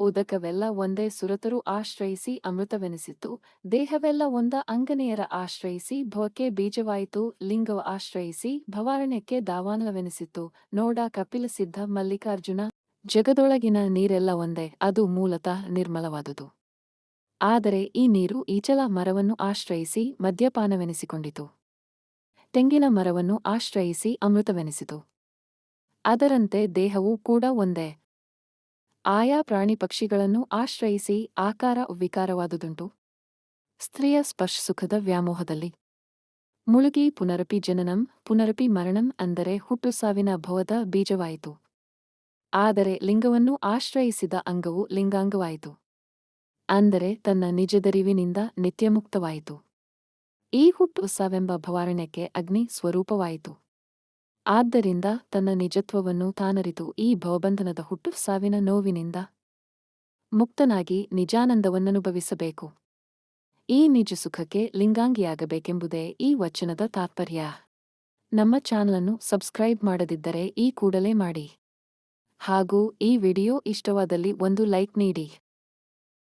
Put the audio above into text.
ಉದಕವೆಲ್ಲ ಒಂದೇ ಸುರತರು ಆಶ್ರಯಿಸಿ ಅಮೃತವೆನಿಸಿತು ದೇಹವೆಲ್ಲ ಒಂದ ಅಂಗನೆಯರ ಆಶ್ರಯಿಸಿ ಭವಕ್ಕೆ ಬೀಜವಾಯಿತು, ಲಿಂಗವ ಆಶ್ರಯಿಸಿ ಭವಾರಣ್ಯಕ್ಕೆ ದಾವಾನಲವೆನಿಸಿತು ನೋಡ ಕಪಿಲ ಸಿದ್ಧ ಮಲ್ಲಿಕಾರ್ಜುನ, ಜಗದೊಳಗಿನ ನೀರೆಲ್ಲ ಒಂದೇ, ಅದು ಮೂಲತಃ ನಿರ್ಮಲವಾದುದು. ಆದರೆ ಈ ನೀರು ಈಚಲ ಮರವನ್ನು ಆಶ್ರಯಿಸಿ ಮದ್ಯಪಾನವೆನಿಸಿಕೊಂಡಿತು. ತೆಂಗಿನ ಮರವನ್ನು ಆಶ್ರಯಿಸಿ ಅಮೃತವೆನಿಸಿತು. ಅದರಂತೆ ದೇಹವೂ ಕೂಡ ಒಂದೇ. ಆಯಾ ಪ್ರಾಣಿ ಪಕ್ಷಿಗಳನ್ನು ಆಶ್ರಯಿಸಿ ಆಕಾರ ವಿಕಾರವಾದುದುಂಟು. ಸ್ತ್ರೀಯ ಸ್ಪರ್ಶ ಸುಖದ ವ್ಯಾಮೋಹದಲ್ಲಿ. ಮುಳುಗಿ ಪುನರಪಿ ಜನನಂ, ಪುನರಪಿ ಮರಣಂ ಅಂದರೆ ಹುಟ್ಟು ಸಾವಿನ ಭವದ ಬೀಜವಾಯಿತು. ಆದರೆ ಲಿಂಗವನ್ನು ಆಶ್ರಯಿಸಿದ ಅಂಗವು ಲಿಂಗಾಂಗವಾಯಿತು. ಅಂದರೆ ತನ್ನ ನಿಜದರಿವಿನಿಂದ ನಿತ್ಯಮುಕ್ತವಾಯಿತು. ಈ ಹುಟ್ಟು ಸಾವೆಂಬ ಭವಾರಣ್ಯಕ್ಕೆ ಅಗ್ನಿ ಸ್ವರೂಪವಾಯಿತು. ಆದ್ದರಿಂದ ತನ್ನ ನಿಜತ್ವವನ್ನು ತಾನರಿತು ಈ ಭವಬಂಧನದ ಹುಟ್ಟು ಸಾವಿನ ನೋವಿನಿಂದ. ಮುಕ್ತನಾಗಿ ನಿಜಾನಂದವನ್ನನುಭವಿಸಬೇಕು. ಈ ನಿಜ ಸುಖಕ್ಕೆ ಲಿಂಗಾಂಗಿಯಾಗಬೇಕೆಂಬುದೇ ಈ ವಚನದ ತಾತ್ಪರ್ಯ. ನಮ್ಮ ಚಾನಲನ್ನು ಸಬ್ಸ್ಕ್ರೈಬ್ ಮಾಡದಿದ್ದರೆ ಈ ಕೂಡಲೇ ಮಾಡಿ. ಹಾಗೂ ಈ ವಿಡಿಯೋ ಇಷ್ಟವಾದಲ್ಲಿ ಒಂದು ಲೈಕ್ ನೀಡಿ.